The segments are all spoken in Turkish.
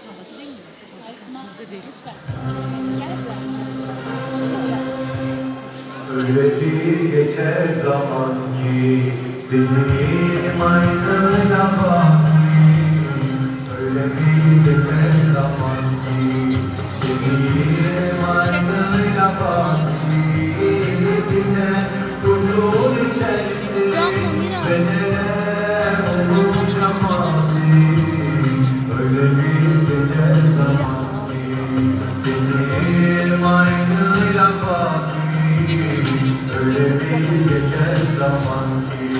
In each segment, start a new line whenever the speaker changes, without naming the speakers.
çantası.
Öyle bir geçer zaman ki benim aynına bak Öyle bir geçer zaman ki benim aynına bak love you please.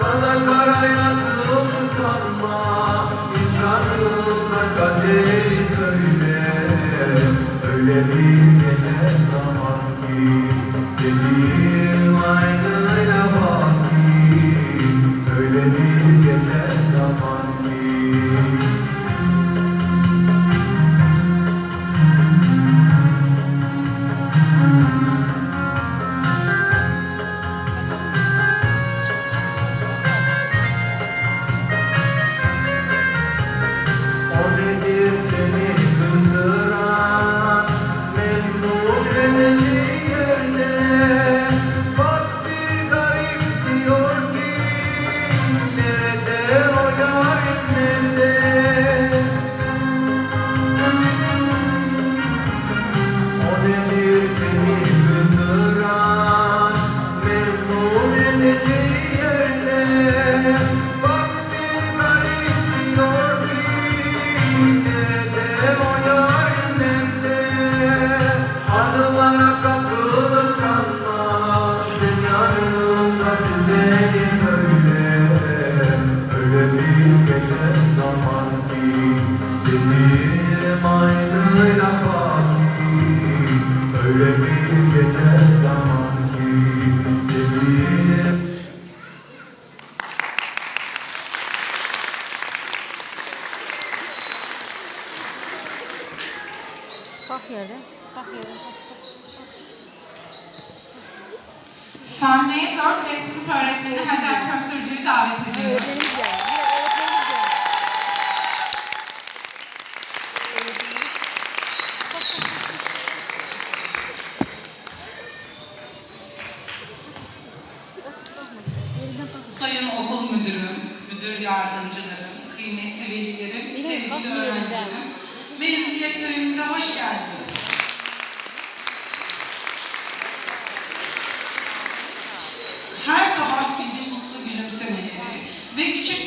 Sana kaynasın sanma İnsanlığına kader söyle Öyle bir ki?
Sahneye 4 ve sınıf öğretmeni Hacer Köftürcü'yü davet ediyoruz.
Sayın okul müdürüm, müdür yardımcılarım, kıymetli velilerim, sevgili öğrencilerim, mezuniyetlerimize hoş geldiniz.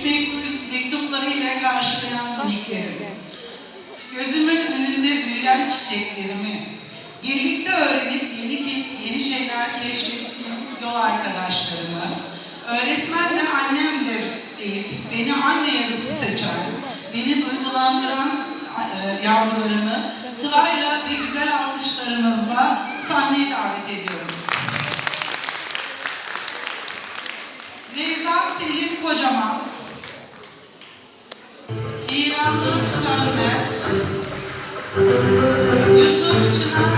gençlik mektup, mektuplarıyla karşılayan ah, Nikel. Gözümün önünde büyüyen çiçeklerimi, birlikte öğrenip yeni, yeni şeyler keşfettiğim yol arkadaşlarımı, öğretmen de annemdir deyip beni anne yarısı seçen, beni duygulandıran e, yavrularımı sırayla ve güzel alkışlarınızla sahneye davet ediyorum. Nevzat Selim Kocaman, Yusuf Çınar